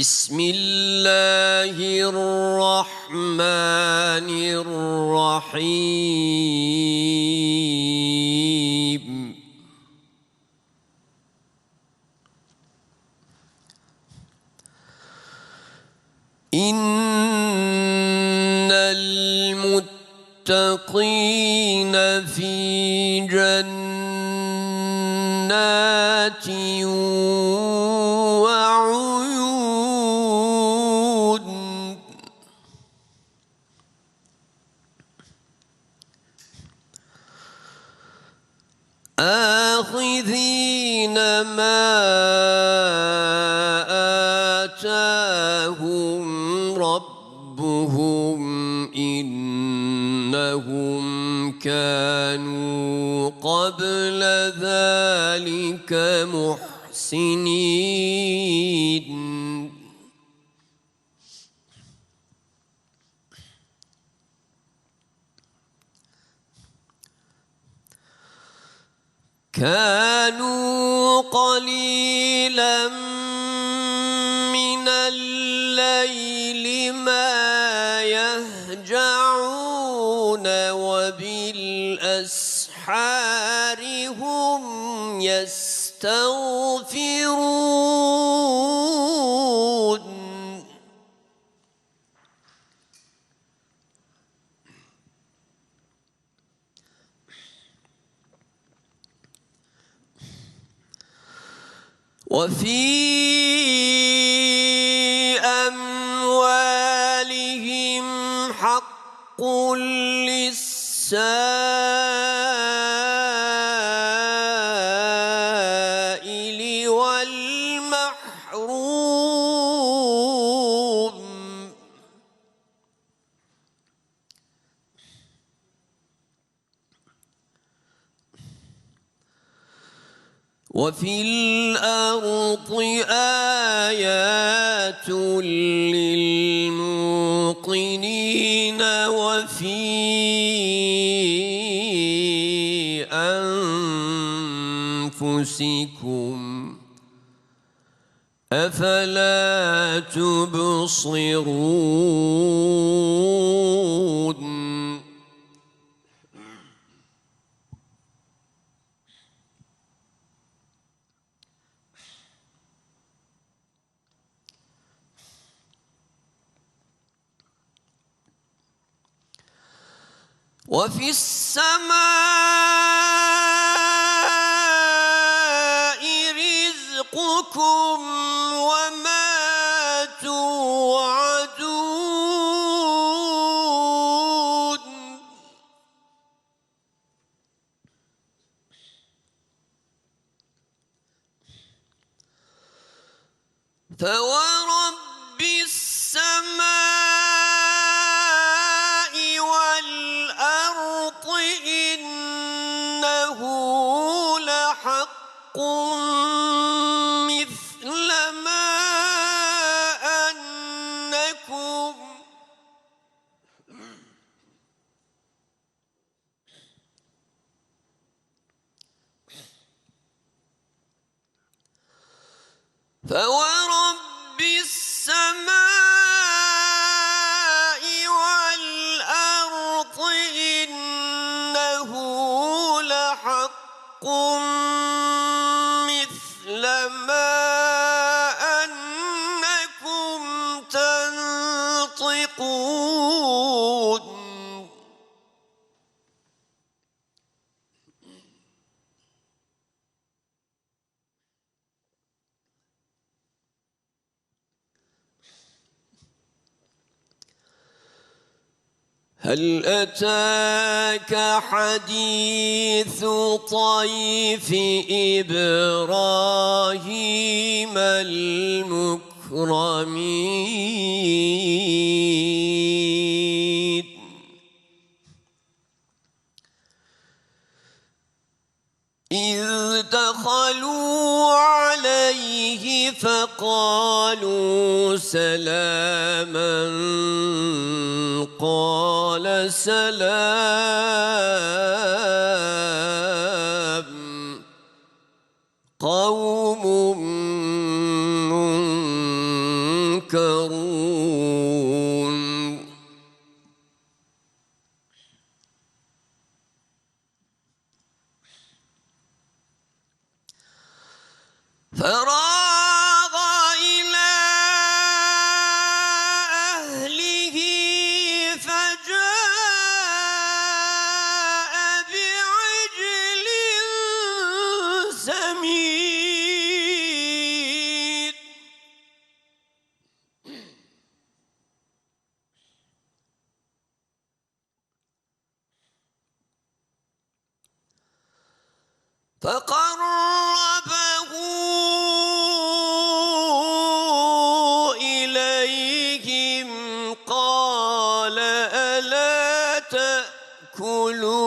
بسم الله الرحمن الرحيم. إن المتقين في جنات آتاهم ربهم إنهم كانوا قبل ذلك محسنين كانوا قليلا الليل ما يهجعون وبالأسحار هم يستغفرون. وفي للسائل والمحروم. وفي الأرض آيات للموقنين وفي أنفسكم أفلا تبصرون وفي السماء فوالله فورب السماء إنه لحق مثل ما هل أتاك حديث طيف إبراهيم المكرمين؟ إذ دخلوا فقالوا سلاما قال سلام قوم منكرون فرأى فقربه إليهم قال ألا تأكلون؟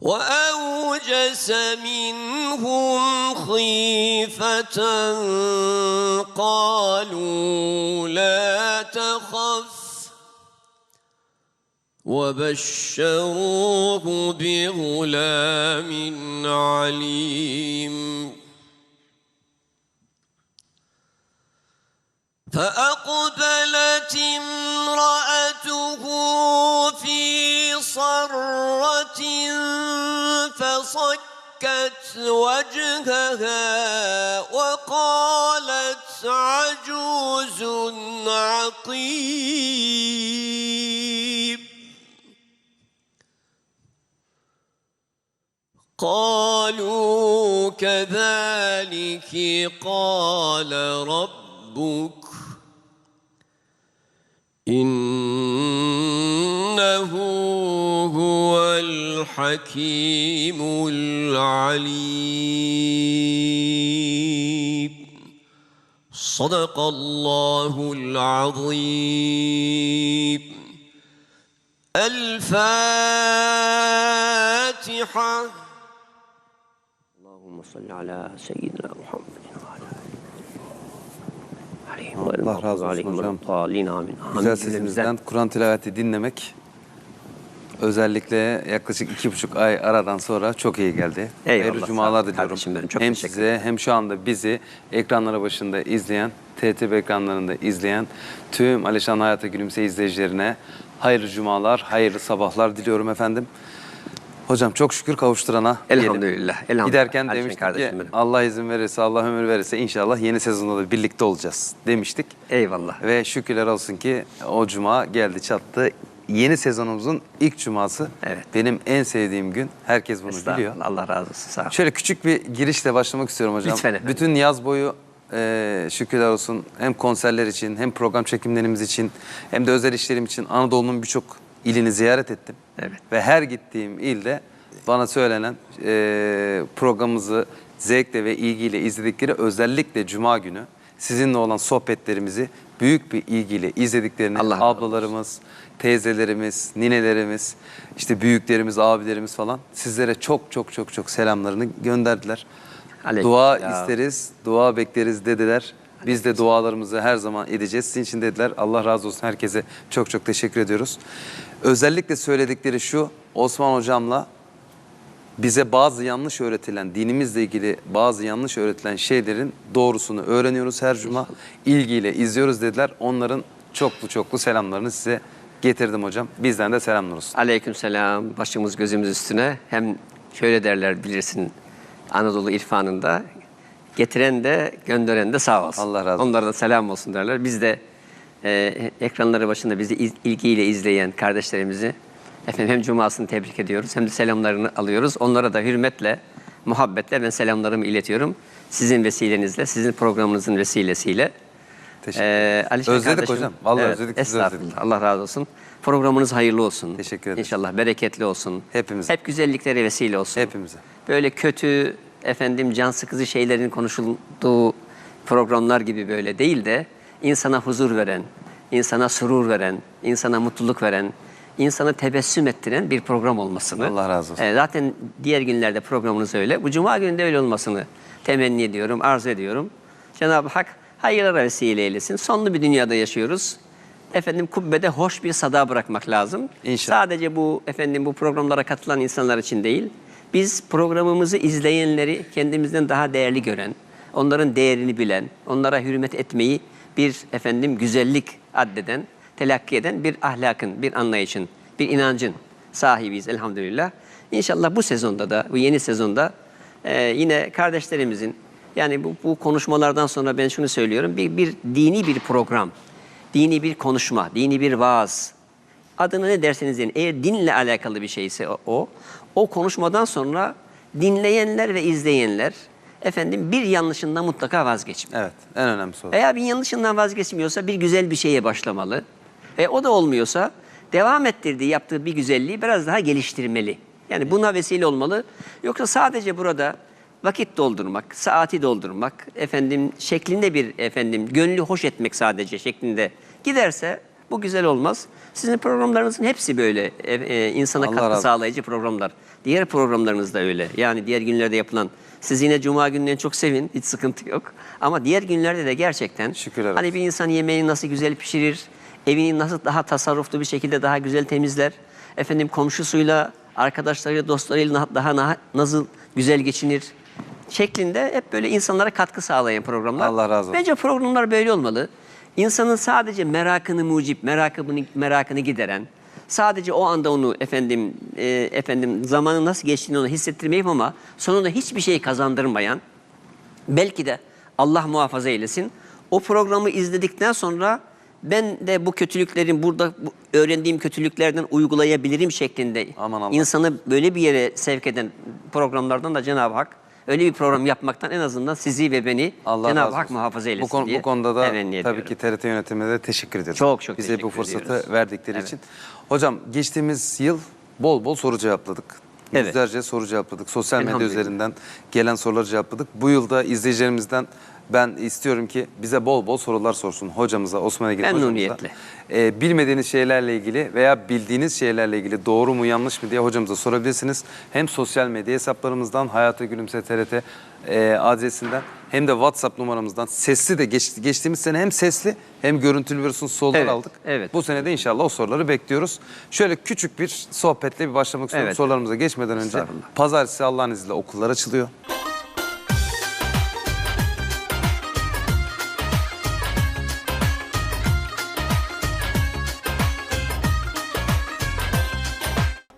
وأوجس منهم خيفة قالوا لا وبشروه بغلام عليم. فأقبلت امرأته في صرة فصكت وجهها وقالت عجوز عقيم. قالوا كذلك قال ربك إنه هو الحكيم العليم. صدق الله العظيم. الفاتحة. salli ala seyyidina Muhammedin ve ala Allah razı olsun hocam. Güzel sesinizden Kur'an tilaveti dinlemek özellikle yaklaşık iki buçuk ay aradan sonra çok iyi geldi. Eyvallah. Hayırlı cumalar diliyorum. Benim, çok hem size hem şu anda bizi ekranlara başında izleyen, TTB ekranlarında izleyen tüm Alişan Hayata Gülümse izleyicilerine hayırlı cumalar, hayırlı sabahlar diliyorum efendim. Hocam çok şükür kavuşturana. Elhamdülillah, elhamdülillah. Giderken Alişan demiştik ki kardeşim benim. Allah izin verirse, Allah ömür verirse inşallah yeni sezonda da birlikte olacağız demiştik. Eyvallah. Ve şükürler olsun ki o cuma geldi çattı. Yeni sezonumuzun ilk cuması. Evet. Benim en sevdiğim gün. Herkes bunu biliyor. Allah razı olsun. Sağ ol. Şöyle küçük bir girişle başlamak istiyorum hocam. Lütfen efendim. Bütün yaz boyu e, şükürler olsun hem konserler için hem program çekimlerimiz için hem de özel işlerim için Anadolu'nun birçok ilini ziyaret ettim. Evet. Ve her gittiğim ilde bana söylenen e, programımızı zevkle ve ilgiyle izledikleri özellikle Cuma günü sizinle olan sohbetlerimizi büyük bir ilgiyle izlediklerini Allah ablalarımız, teyzelerimiz, ninelerimiz, işte büyüklerimiz, abilerimiz falan sizlere çok çok çok çok selamlarını gönderdiler. Aleyküm Dua selam. isteriz, dua bekleriz dediler. Biz de dualarımızı her zaman edeceğiz. Sizin için dediler. Allah razı olsun herkese çok çok teşekkür ediyoruz. Özellikle söyledikleri şu Osman hocamla bize bazı yanlış öğretilen, dinimizle ilgili bazı yanlış öğretilen şeylerin doğrusunu öğreniyoruz her cuma. İlgiyle izliyoruz dediler. Onların çoklu çoklu selamlarını size getirdim hocam. Bizden de selamlar olsun. Aleyküm selam. Başımız gözümüz üstüne. Hem şöyle derler bilirsin Anadolu irfanında getiren de gönderen de sağ olsun. Allah razı olsun. Onlara da selam olsun derler. Biz de e, ekranları başında bizi iz- ilgiyle izleyen kardeşlerimizi efendim hem cumasını tebrik ediyoruz hem de selamlarını alıyoruz. Onlara da hürmetle, muhabbetle ben selamlarımı iletiyorum. Sizin vesilenizle, sizin programınızın vesilesiyle. Teşekkür Ee, Alişan Özledik kardeşim- hocam. Vallahi özledik, sizi özledik. Allah razı olsun. Programınız hayırlı olsun. Teşekkür ederim. İnşallah bereketli olsun. Hepimize. Hep güzelliklere vesile olsun. Hepimize. Böyle kötü, efendim can sıkıcı şeylerin konuşulduğu programlar gibi böyle değil de insana huzur veren, insana surur veren, insana mutluluk veren, insanı tebessüm ettiren bir program olmasını. Allah razı olsun. e, zaten diğer günlerde programınız öyle. Bu cuma gününde öyle olmasını temenni ediyorum, arzu ediyorum. Cenab-ı Hak hayırlara vesile eylesin. Sonlu bir dünyada yaşıyoruz. Efendim kubbede hoş bir sada bırakmak lazım. İnşallah. Sadece bu efendim bu programlara katılan insanlar için değil. Biz programımızı izleyenleri kendimizden daha değerli gören, onların değerini bilen, onlara hürmet etmeyi bir efendim güzellik addeden, telakki eden bir ahlakın, bir anlayışın bir inancın sahibiyiz elhamdülillah. İnşallah bu sezonda da, bu yeni sezonda e, yine kardeşlerimizin yani bu, bu konuşmalardan sonra ben şunu söylüyorum. Bir, bir dini bir program, dini bir konuşma, dini bir vaaz. Adını ne derseniz deyin. Eğer dinle alakalı bir şeyse o, o, konuşmadan sonra dinleyenler ve izleyenler efendim bir yanlışından mutlaka vazgeçmiyor. Evet, en önemli soru. Eğer bir yanlışından vazgeçmiyorsa bir güzel bir şeye başlamalı. E o da olmuyorsa devam ettirdiği, yaptığı bir güzelliği biraz daha geliştirmeli. Yani buna vesile olmalı. Yoksa sadece burada vakit doldurmak, saati doldurmak, efendim şeklinde bir efendim gönlü hoş etmek sadece şeklinde giderse bu güzel olmaz. Sizin programlarınızın hepsi böyle e, e, insana Allah katkı razı sağlayıcı programlar. Diğer programlarınız da öyle. Yani diğer günlerde yapılan. Siz yine cuma gününden çok sevin. Hiç sıkıntı yok. Ama diğer günlerde de gerçekten Şükürler olsun. hani bir insan yemeğini nasıl güzel pişirir, evini nasıl daha tasarruflu bir şekilde daha güzel temizler, efendim komşusuyla, arkadaşlarıyla, dostlarıyla daha na- nasıl güzel geçinir şeklinde hep böyle insanlara katkı sağlayan programlar. Allah razı olsun. Bence programlar böyle olmalı. İnsanın sadece merakını mucip, merakını, merakını gideren, sadece o anda onu efendim e, efendim zamanın nasıl geçtiğini ona hissettirmeyip ama sonunda hiçbir şey kazandırmayan, belki de Allah muhafaza eylesin. O programı izledikten sonra ben de bu kötülüklerin burada bu öğrendiğim kötülüklerden uygulayabilirim şeklinde Aman Allah. insanı böyle bir yere sevk eden programlardan da Cenab-ı Hak öyle bir program yapmaktan en azından sizi ve beni Allah Cenab-ı Hak muhafaza eylesin bu, konu- diye bu konuda da tabii ediyorum. ki TRT yönetimine de teşekkür ediyorum. Çok çok Bize bu fırsatı ediyoruz. verdikleri Evet. için. Hocam geçtiğimiz yıl bol bol soru cevapladık. Evet. Yüzlerce soru cevapladık. Sosyal medya üzerinden gelen soruları cevapladık. Bu yılda izleyicilerimizden ben istiyorum ki bize bol bol sorular sorsun hocamıza, Osman Egil hocamıza. Memnuniyetle. Ee, bilmediğiniz şeylerle ilgili veya bildiğiniz şeylerle ilgili doğru mu yanlış mı diye hocamıza sorabilirsiniz. Hem sosyal medya hesaplarımızdan Hayata Gülümse TRT e, adresinden hem de WhatsApp numaramızdan sesli de geç- geçtiğimiz sene hem sesli hem görüntülü versiyon sorular Evet, aldık. evet. Bu sene de inşallah o soruları bekliyoruz. Şöyle küçük bir sohbetle bir başlamak istiyorum. Evet. Sorularımıza geçmeden önce Estağfurullah. pazartesi Allah'ın izniyle okullar açılıyor.